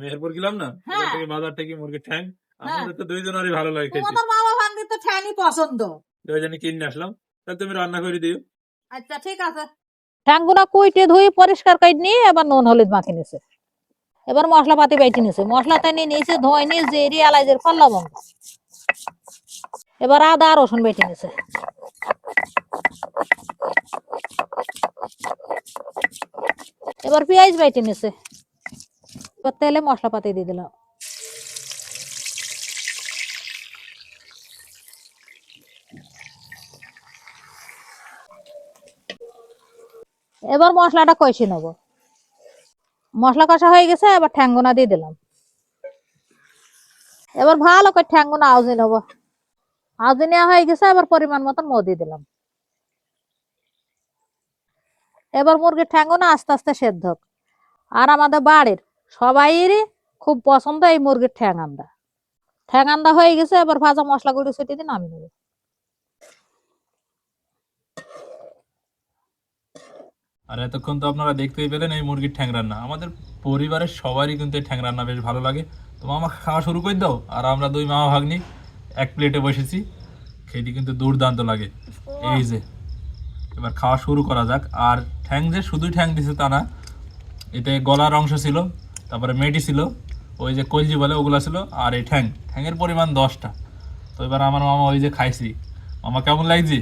মেহেরপুর গেলাম না? হ্যাঁ। থেকে বাজার থেকে মুরগির ঠ্যাং হ্যাঁ। আমাদের তো দুইজনেরই ভালো লাগে খেতে। ভাঙ্গি তো পছন্দ। দুইজনে কিনে আসলাম। তাহলে তুমি রান্না করে দিও। আচ্ছা ঠিক আছে। ঠ্যাংগুনা কুইটে ধুই পরিষ্কার করে নিয়ে এবার নুন হলুদ মাখি নিছে। এবার মশলা পাতি বাইটি নিছে। মশলা তাই নিয়ে নিয়েছে ধোয় নিয়ে জেরি এলাইজের ফল লবঙ্গ এবার আদা রসুন বেটে নিছে। এবার পেঁয়াজ বাইটে নিছে। এবার তেলে মশলা পাতি দিয়ে দিলাম। এবার মশলাটা কষে নেব। মশলা কষা হয়ে গেছে, এবার ঠ্যাঙ্গুনা দিয়ে দিলাম। এবার ভালো করে ঠ্যাঙ্গুনা আউজি নেব। আউজি নেওয়া হয়ে গেছে, এবার পরিমাণ মতন মো দিলাম। এবার মুরগির ঠ্যাঙ্গুনা আস্তে আস্তে সেদ্ধ। আর আমাদের বাড়ির সবাইয়েরই খুব পছন্দ এই মুরগির ঠ্যাঙ্গান্দা ঠ্যাঙ্গান্দা হয়ে গেছে, এবার ভাজা মশলা গুঁড়ো ছিটিয়ে দিয়ে নামিয়ে নেব। আর এতক্ষণ তো আপনারা দেখতেই পেলেন এই মুরগির ঠ্যাং রান্না আমাদের পরিবারের সবারই কিন্তু ঠ্যাং রান্না বেশ ভালো লাগে। তো মামা, খাওয়া শুরু করে দাও, আর আমরা দুই মামা ভাগ্নি এক প্লেটে বসেছি। খেতে কিন্তু দুর্দান্ত লাগে। এই যে, এবার খাওয়া শুরু করা যাক। আর ঠ্যাং যে শুধুই ঠ্যাং দিছে তা না, এতে গলার অংশ ছিল। তারপরে মেডি ছিল ওই যে কলজি বলে ওগুলা ছিল আর এই ঠ্যাং। ঠ্যাংয়ের পরিমাণ দশটা। তো এবার আমার মামা ওই যে খাইছি। মামা কেমন লাগছে?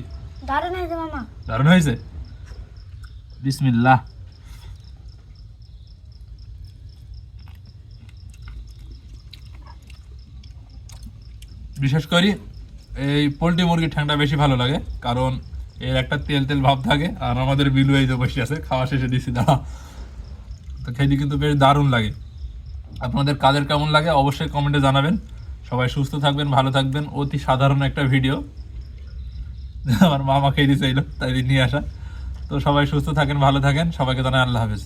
দারুণ হয়েছে মামা। দারুণ হয়েছে? বিসমিল্লাহ। বিশেষ করি এই পোলট্রি মুরগির ঠ্যাংটা বেশি ভালো লাগে কারণ এর একটা তেল তেল ভাব থাকে আর আমাদের বিলু এই যে বসে আছে খাওয়া শেষে দিছি দাঁড়া। তো খেতে কিন্তু বেশ দারুণ লাগে। আপনাদের কাদের কেমন লাগে অবশ্যই কমেন্টে জানাবেন। সবাই সুস্থ থাকবেন, ভালো থাকবেন। অতি সাধারণ একটা ভিডিও আমার মামা খেয়ে এলো তাই নিয়ে আসা। তো সবাই সুস্থ থাকেন, ভালো থাকেন। সবাইকে জানাই আল্লাহ হাফেজ।